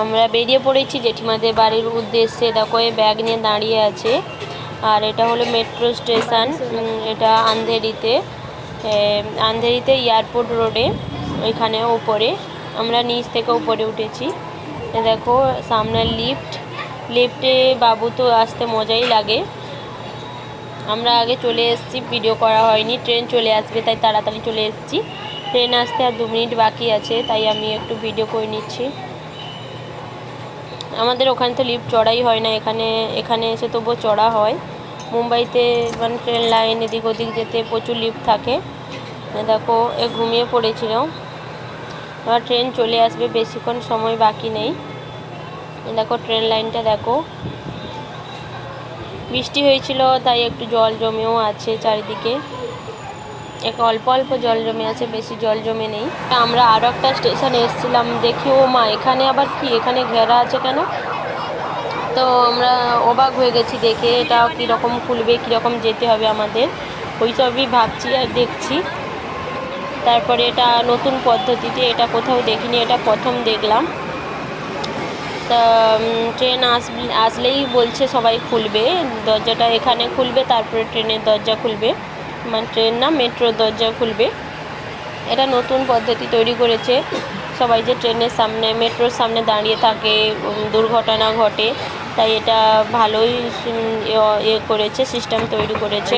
আমরা বেরিয়ে পড়েছি, জেঠিমাদের বাড়ির উদ্দেশ্যে। দেখো, এই ব্যাগ নিয়ে দাঁড়িয়ে আছে। আর এটা হলো মেট্রো স্টেশন এটা আন্ধেরিতে আন্ধেরিতে এয়ারপোর্ট রোডে ওইখানে ওপরে। আমরা নিচ থেকে উপরে উঠেছি। দেখো, সামনে লিফট লিফটে বাবু তো আসতে মজাই লাগে। আমরা আগে চলে এসেছি ভিডিও করা হয়নি। ট্রেন চলে আসবে, তাই তাড়াতাড়ি চলে এসেছি। ট্রেন আসতে আর দু মিনিট বাকি আছে, তাই আমি একটু ভিডিও করে নিচ্ছি। আমাদের ওখানে তো লিফট চড়াই হয় না, এখানে এখানে এসে তবুও চড়া হয়। মুম্বাইতে মানে ট্রেন লাইন এদিক ওদিক যেতে প্রচুর লিফট থাকে। দেখো, এ ঘুমিয়ে পড়েছিল এবার ট্রেন চলে আসবে, বেশিক্ষণ সময় বাকি নেই। দেখো ট্রেন লাইনটা দেখো। বৃষ্টি হয়েছিল, তাই একটু জল জমেও আছে চারিদিকে। এক অল্প অল্প জল জমে আছে, বেশি জল জমে নেই। আমরা আরও একটা স্টেশনে এসেছিলাম, দেখি, ও মা, এখানে আবার কি? এখানে ঘেরা আছে কেন? তো আমরা অবাক হয়ে গেছি, দেখে এটা কীরকম খুলবে, কীরকম যেতে হবে আমাদের। ওই সবই ভাবছি আর দেখছি। তারপরে এটা নতুন পদ্ধতিতে, এটা কোথাও দেখিনি, এটা প্রথম দেখলাম। তা ট্রেন আস আসলেই বলছে সবাই খুলবে, দরজাটা এখানে খুলবে, তারপরে ট্রেনের দরজা খুলবে। মানে ট্রেন না, মেট্রোর দরজা খুলবে। এটা নতুন পদ্ধতি তৈরি করেছে। সবাই যে ট্রেনের সামনে, মেট্রোর সামনে দাঁড়িয়ে থাকে দুর্ঘটনা ঘটে, তাই এটা ভালোই ইয়ে করেছে, সিস্টেম তৈরি করেছে।